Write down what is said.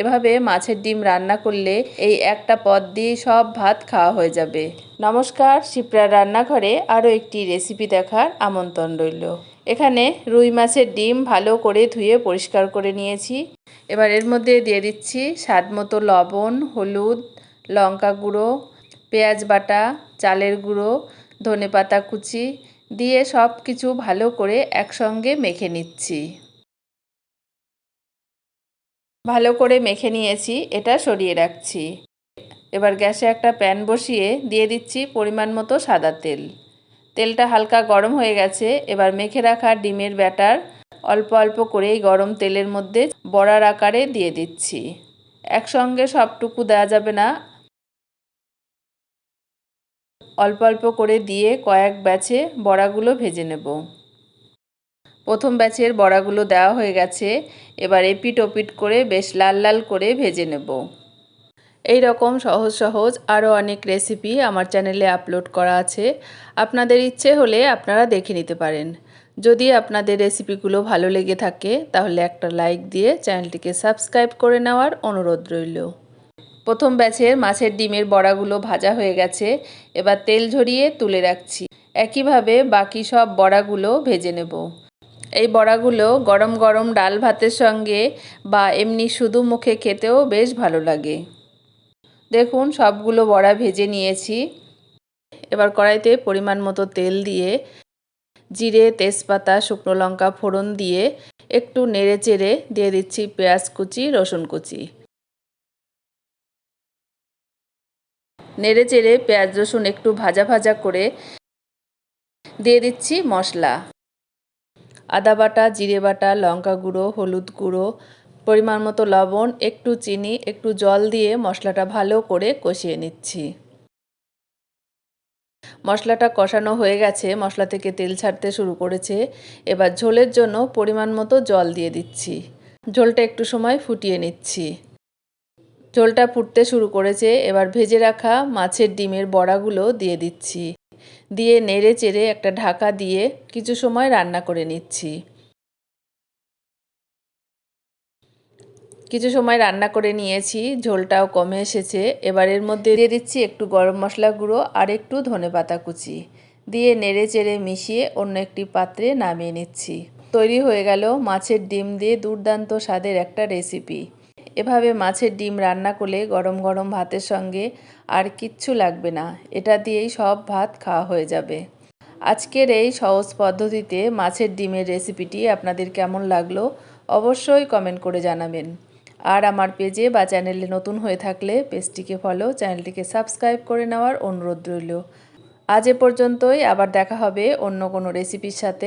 এভাবে মাছের ডিম রান্না করলে এই একটা পদ দিয়ে সব ভাত খাওয়া হয়ে যাবে। নমস্কার শিপ্রা রান্নাঘরে আরও একটি রেসিপি দেখার আমন্ত্রণ রইল। এখানে রুই মাছের ডিম ভালো করে ধুয়ে পরিষ্কার করে নিয়েছি। এবার এর মধ্যে দিয়ে দিচ্ছি স্বাদ মতো লবণ, হলুদ, লঙ্কা গুঁড়ো, পেঁয়াজ বাটা, চালের গুঁড়ো ধনে পাতা কুচি দিয়ে সব কিছু ভালো করে একসঙ্গে মেখে নিচ্ছি। ভালো করে মেখে নিয়েছি, এটা সরিয়ে রাখছি। এবার গ্যাসে একটা প্যান বসিয়ে দিয়ে দিচ্ছি পরিমাণ মতো সাদা তেল। তেলটা হালকা গরম হয়ে গেছে, এবার মেখে রাখা ডিমের ব্যাটার অল্প অল্প করেই গরম তেলের মধ্যে বড়ার আকারে দিয়ে দিচ্ছি। একসঙ্গে সবটুকু দেওয়া যাবে না। অল্প অল্প করে দিয়ে কয়েক ব্যাচে বড়াগুলো ভেজে নেব। প্রথম ব্যাচের বড়াগুলো দেওয়া হয়ে গেছে। এবার এপিট ওপিট করে বেশ লাল লাল করে ভেজে নেব। এই রকম সহজ সহজ আরও অনেক রেসিপি আমার চ্যানেলে আপলোড করা আছে। আপনাদের ইচ্ছে হলে আপনারা দেখে নিতে পারেন। যদি আপনাদের রেসিপিগুলো ভালো লেগে থাকে, তাহলে একটা লাইক দিয়ে চ্যানেলটিকে সাবস্ক্রাইব করে নেওয়ার অনুরোধ রইল। প্রথম ব্যাচের মাছের ডিমের বড়াগুলো ভাজা হয়ে গেছে। এবার তেল ঝরিয়ে তুলে রাখছি। একইভাবে বাকি সব বড়াগুলো ভেজে নেব। এই বড়াগুলো গরম গরম ডাল ভাতের সঙ্গে বা এমনি শুধু মুখে খেতেও বেশ ভালো লাগে। দেখুন, সবগুলো বড়া ভেজে নিয়েছি। এবার কড়াইতে পরিমাণ মতো তেল দিয়ে জিরে, তেজপাতা, শুকনো লঙ্কা ফোড়ন দিয়ে একটু নেড়ে চেড়ে দিয়ে দিচ্ছি পেঁয়াজ কুচি, রসুন কুচি। নেড়ে চেড়ে পেঁয়াজ রসুন একটু ভাজা ভাজা করে দিয়ে দিচ্ছি মশলা। আদা বাটা, জিরে বাটা, লঙ্কা গুঁড়ো, হলুদ গুঁড়ো, পরিমাণ মতো লবণ, একটু চিনি, একটু জল দিয়ে মশলাটা ভালো করে কষিয়ে নিচ্ছি। মশলাটা কষানো হয়ে গেছে, মশলা থেকে তেল ছাড়তে শুরু করেছে। এবার ঝোলের জন্য পরিমাণ মতো জল দিয়ে দিচ্ছি। ঝোলটা একটু সময় ফুটিয়ে নিচ্ছি। ঝোলটা ফুটতে শুরু করেছে, এবার ভেজে রাখা মাছের ডিমের বড়াগুলো দিয়ে দিচ্ছি। দিয়ে নেড়ে চেড়ে একটা ঢাকা দিয়ে কিছু সময় রান্না করে নিচ্ছি। কিছু সময় রান্না করে নিয়েছি, ঝোলটাও কমে এসেছে। এবার এর মধ্যে দিয়ে দিচ্ছি একটু গরম মশলা গুঁড়ো আর একটু ধনে পাতা কুচি। দিয়ে নেড়ে চেড়ে মিশিয়ে অন্য একটি পাত্রে নামিয়ে নিচ্ছি। তৈরি হয়ে গেল মাছের ডিম দিয়ে দুর্দান্ত স্বাদের একটা রেসিপি। এভাবে মাছের ডিম রান্না করলে গরম গরম ভাতের সঙ্গে আর কিচ্ছু লাগবে না। এটা দিয়েই সব ভাত খাওয়া হয়ে যাবে। আজকের এই সহজ পদ্ধতিতে মাছের ডিমের রেসিপিটি আপনাদের কেমন লাগল অবশ্যই কমেন্ট করে জানাবেন। আর আমার পেজে বা চ্যানেলে নতুন হয়ে থাকলে পেজটিকে ফলো, চ্যানেলটিকে সাবস্ক্রাইব করে নেওয়ার অনুরোধ রইল। আজ এ পর্যন্তই, আবার দেখা হবে অন্য কোনো রেসিপির সাথে।